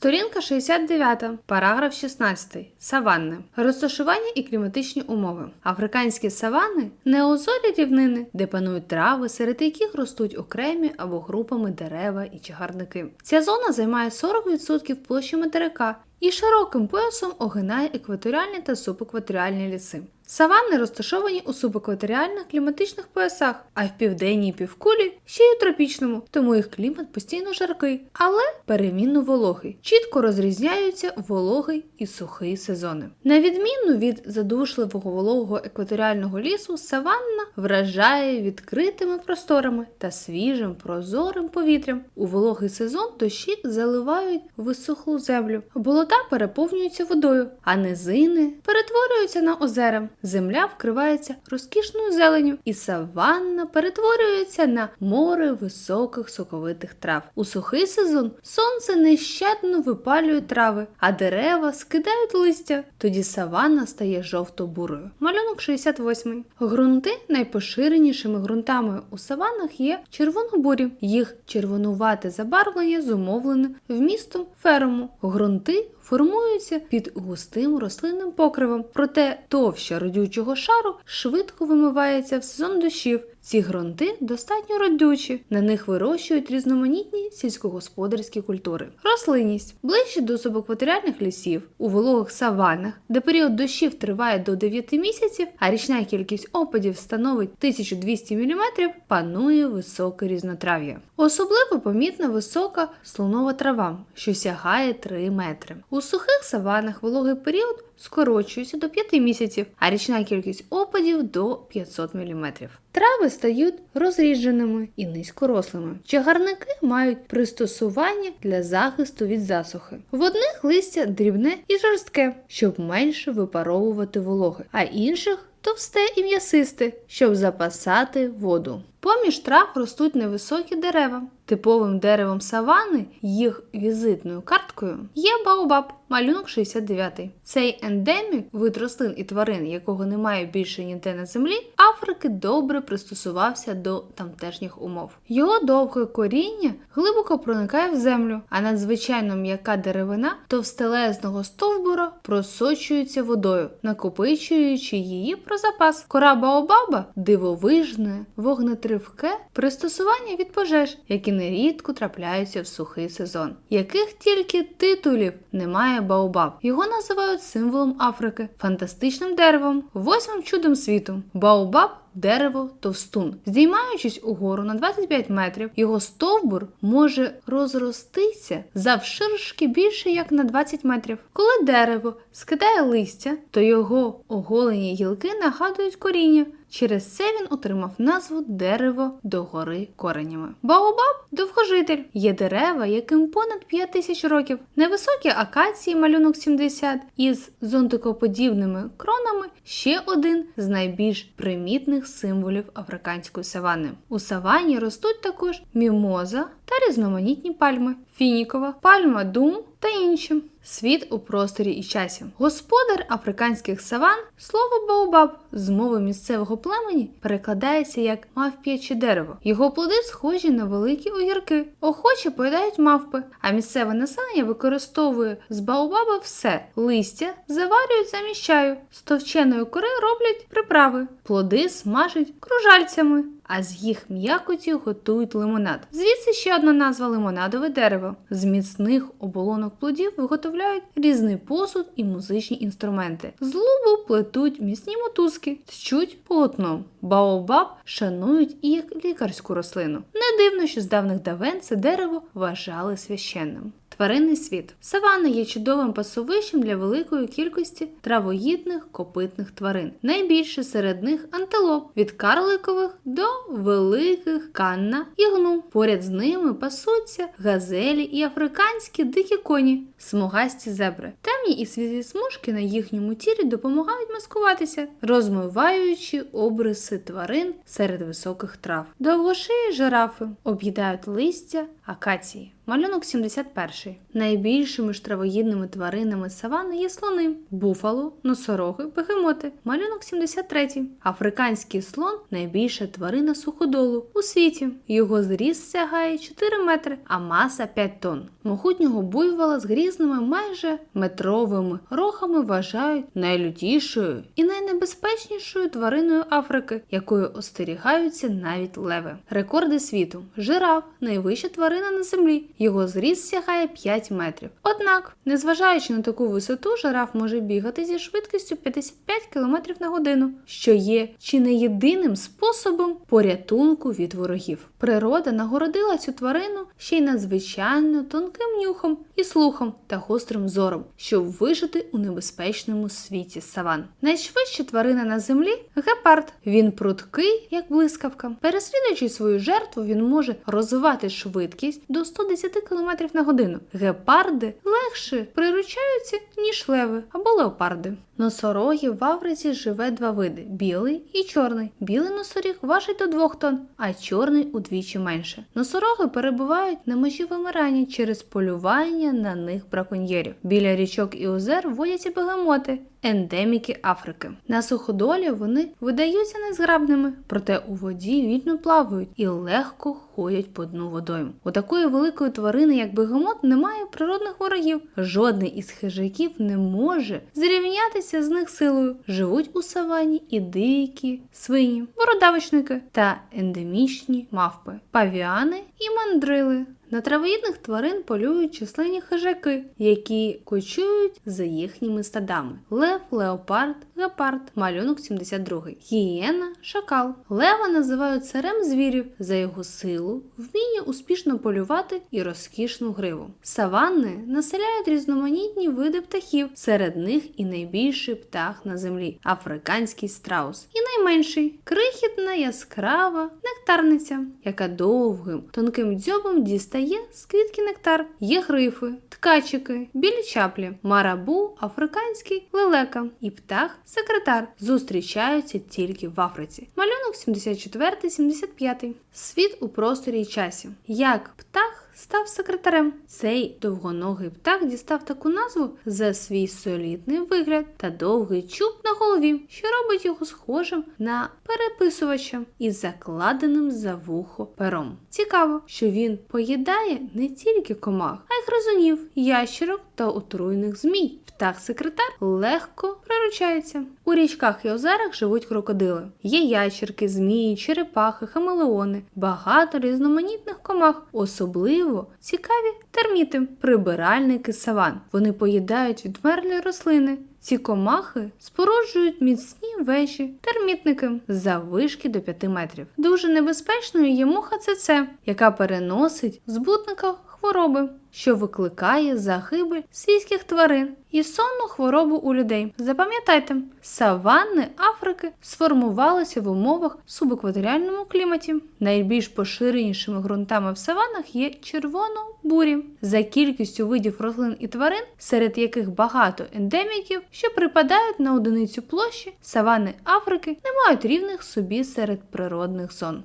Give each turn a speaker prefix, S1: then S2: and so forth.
S1: Сторінка 69, параграф 16. Саванни. Розташування і кліматичні умови. Африканські саванни неозорі рівнини, де панують трави, серед яких ростуть окремі або групами дерева і чагарники. Ця зона займає 40% площі материка і широким поясом огинає екваторіальні та субекваторіальні ліси. Саванни розташовані у субекваторіальних кліматичних поясах, а в південній півкулі ще й у тропічному, тому їх клімат постійно жаркий, але перемінно вологий. Чітко розрізняються вологий і сухий сезони. На відміну від задушливого вологого екваторіального лісу, саванна вражає відкритими просторами та свіжим прозорим повітрям. У вологий сезон дощі заливають висохлу землю, болота переповнюються водою, а низини перетворюються на озера. Земля вкривається розкішною зеленю, і саванна перетворюється на море високих соковитих трав. У сухий сезон сонце нещадно випалює трави, а дерева скидають листя. Тоді саванна стає жовто-бурою. Малюнок 68. Грунти найпоширенішими ґрунтами у саваннах є червонобурі. Їх червонувате забарвлення зумовлене вмістом ферому. Грунти формуються під густим рослинним покривом, проте товща родючого шару швидко вимивається в сезон дощів. Ці ґрунти достатньо родючі, на них вирощують різноманітні сільськогосподарські культури. Рослинність ближче до субекваторіальних лісів, у вологих саванах, де період дощів триває до 9 місяців, а річна кількість опадів становить 1200 мм, панує високе різнотрав'я. Особливо помітна висока слонова трава, що сягає 3 метри. У сухих саванах вологий період скорочується до 5 місяців, а річна кількість опадів до 500 мм. Трави стають розрідженими і низькорослими. Чагарники мають пристосування для захисту від засухи. В одних листя дрібне і жорстке, щоб менше випаровувати вологи, а інших товсте і м'ясисте, щоб запасати воду. Поміж трав ростуть невисокі дерева. Типовим деревом савани, їх візитною карткою, є баобаб, малюнок 69. Цей ендемік, вид рослин і тварин, якого немає більше ніде на землі, Африки добре пристосувався до тамтешніх умов. Його довге коріння глибоко проникає в землю, а надзвичайно м'яка деревина товстелезного стовбура просочується водою, накопичуючи її про запас. Кора баобаба дивовижне, вогнетривке пристосування від пожеж, які нерідко трапляються в сухий сезон. Яких тільки титулів немає баобаб. Його називають символом Африки, фантастичним деревом, восьмим чудом світу. Баобаб дерево товстун. Здіймаючись угору на 25 метрів, його стовбур може розростися завширшки більше як на 20 метрів. Коли дерево скидає листя, то його оголені гілки нагадують коріння. Через це він отримав назву дерево догори коренями. Баобаб довгожитель. Є дерева, яким понад 5 тисяч років. Невисокі акації, малюнок 70, із зонтикоподібними кронами ще один з найбільш примітних символів африканської савани. У савані ростуть також мімоза та різноманітні пальми, фінікова, пальма дум та інші. Світ у просторі і часі. Господар африканських саван, слово Баобаб з мови місцевого племені перекладається як мавп'яче дерево. Його плоди схожі на великі огірки, охоче поїдають мавпи, а місцеве населення використовує з Баобаба все: листя заварюють замість чаю, з товченої кори роблять приправи, плоди смажать кружальцями. А з їх м'якоті готують лимонад. Звідси ще одна назва лимонадове дерево. З міцних оболонок плодів виготовляють різний посуд і музичні інструменти. З лубу плетуть міцні мотузки, тчуть полотно. Баобаб шанують і як лікарську рослину. Не дивно, що з давних давен це дерево вважали священним. Тваринний світ. Саванна є чудовим пасовищем для великої кількості травоїдних копитних тварин. Найбільше серед них антилоп від карликових до великих канна і гну. Поряд з ними пасуться газелі і африканські дикі коні, смугасті зебри. Темні і світлі смужки на їхньому тілі допомагають маскуватися, розмиваючи обриси тварин серед високих трав. Довгошиї жирафи об'їдають листя акації. Малюнок 71. Найбільшими ж травоїдними тваринами савани є слони, буфало, носороги, бегемоти. Малюнок 73. Африканський слон найбільша тварина суходолу у світі. Його зріст сягає 4 метри, а маса 5 тонн. Могутнього буйвола з грізними майже метровими рогами вважають найлютішою і найнебезпечнішою твариною Африки, якою остерігаються навіть леви. Рекорди світу: жираф найвища тварина на землі. Його зріст сягає 5 метрів. Однак, незважаючи на таку висоту, жираф може бігати зі швидкістю 55 км на годину, що є чи не єдиним способом порятунку від ворогів. Природа нагородила цю тварину ще й надзвичайно тонким нюхом і слухом та гострим зором, щоб вижити у небезпечному світі саван. Найшвидша тварина на землі гепард. Він пруткий, як блискавка. Переслідуючи свою жертву, він може розвивати швидкість до 110 км на годину. Гепарди легше приручаються, ніж леви або леопарди. Носорогів в Африці живе два види: білий і чорний. Білий носоріг важить до 2 тонн, а чорний удвічі менше. Носороги перебувають на межі вимирання через полювання на них браконьєрів. Біля річок і озер водяться бегемоти. Ендеміки Африки. На суходолі вони видаються незграбними, проте у воді вільно плавають і легко ходять по дну водойм. У такої великої тварини, як бегемот, немає природних ворогів. Жодний із хижаків не може зрівнятися з них силою. Живуть у савані і дикі свині, бородавочники та ендемічні мавпи, павіани і мандрили. На травоїдних тварин полюють численні хижаки, які кочують за їхніми стадами: лев, леопард, гепард, малюнок 72, гієна, шакал. Лева називають царем звірів за його силу, вміння успішно полювати і розкішну гриву. Саванни населяють різноманітні види птахів, серед них і найбільший птах на землі африканський страус, і найменший крихітна яскрава нектарниця, яка довгим тонким дзьобом дістає з квітки нектар. Є грифи, ткачики, білі чаплі, марабу, африканський лелека і птах секретар зустрічаються тільки в Африці. Малюнок 74-75. Світ у просторі й часі. Як птах став секретарем. Цей довгоногий птах дістав таку назву за свій солідний вигляд та довгий чуб на голові, що робить його схожим на переписувача із закладеним за вухо пером. Цікаво, що він поїдає не тільки комах, а й гризунів, ящерок та отруйних змій. Птах-секретар легко приручається. У річках і озерах живуть крокодили. Є ящерки, змії, черепахи, хамелеони, багато різноманітних комах, особливо цікаві терміти, прибиральники саван. Вони поїдають відмерлі рослини. Ці комахи споруджують міцні вежі, термітники за вишки до 5 метрів. Дуже небезпечною є муха ЦЦ, яка переносить збутника хвороби, що викликає загибель свійських тварин і сонну хворобу у людей. Запам'ятайте, саванни Африки сформувалися в умовах субекваторіальному кліматі. Найбільш поширенішими ґрунтами в саванах є червоно-бурі. За кількістю видів рослин і тварин, серед яких багато ендеміків, що припадають на одиницю площі, саванни Африки не мають рівних собі серед природних зон.